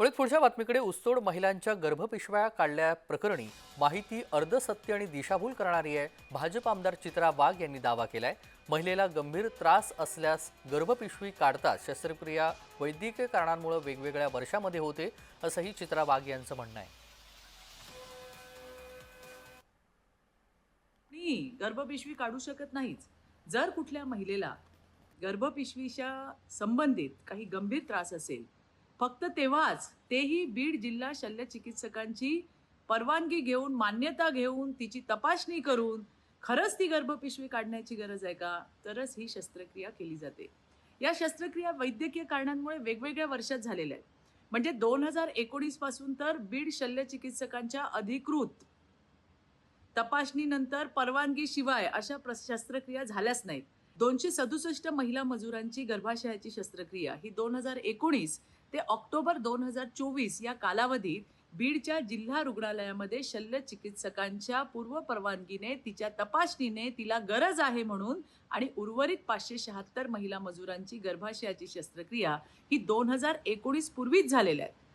वळीत पुढच्या बातमीकडे उस्तोड महिलांच्या गर्भपिशव्या काढल्या प्रकरणी माहिती अर्धसत्य आणि दिशाभूल करणारी आहे. भाजप आमदार चित्रा वाघ यांनी दावा केलाय. महिलेला गंभीर त्रास असल्यास गर्भपिशवी काढतात शस्त्रक्रिया वैद्यकीय कारणांमुळे वेगवेगळ्या वर्षामध्ये होते असंही चित्रा वाघ यांचं म्हणणं आहे. मी गर्भपिशवी काढू शकत नाहीच. जर कुठल्या महिलेला गर्भपिशवीच्या संबंधित काही गंभीर त्रास असेल फक्त तेव्हाच तेही बीड जिल्हा शल्य चिकित्सकांची परवानगी घेऊन मान्यता घेऊन तिची तपासणी करून खरंच ती गर्भपिशवी काढण्याची गरज आहे का? तरच ही शस्त्रक्रिया केली जाते. या शस्त्रक्रिया वैद्यकीय कारणांमुळे वेगवेगळ्या वर्षात झालेल्या आहेत. म्हणजे दोन हजार एकोणीसपासून तर बीड शल्य चिकित्सकांच्या अधिकृत तपासणीनंतर परवानगीशिवाय अशा प्र- शस्त्रक्रिया झाल्याच नाहीत. दोनशे सदुसष्ट महिला मजुरांची गर्भाशयाची शस्त्रक्रिया ही दोन हजार एकोणीस ते ऑक्टोबर दोन हजार चोवीस या कालावधीत बीडच्या जिल्हा रुग्णालयामध्ये शल्य चिकित्सकांच्या पूर्व परवानगीने तिच्या तपासणीने तिला गरज आहे म्हणून आणि उर्वरित पाचशे शहात्तर महिला मजुरांची गर्भाशयाची शस्त्रक्रिया ही दोन हजार एकोणीस पूर्वीच झालेल्या आहेत.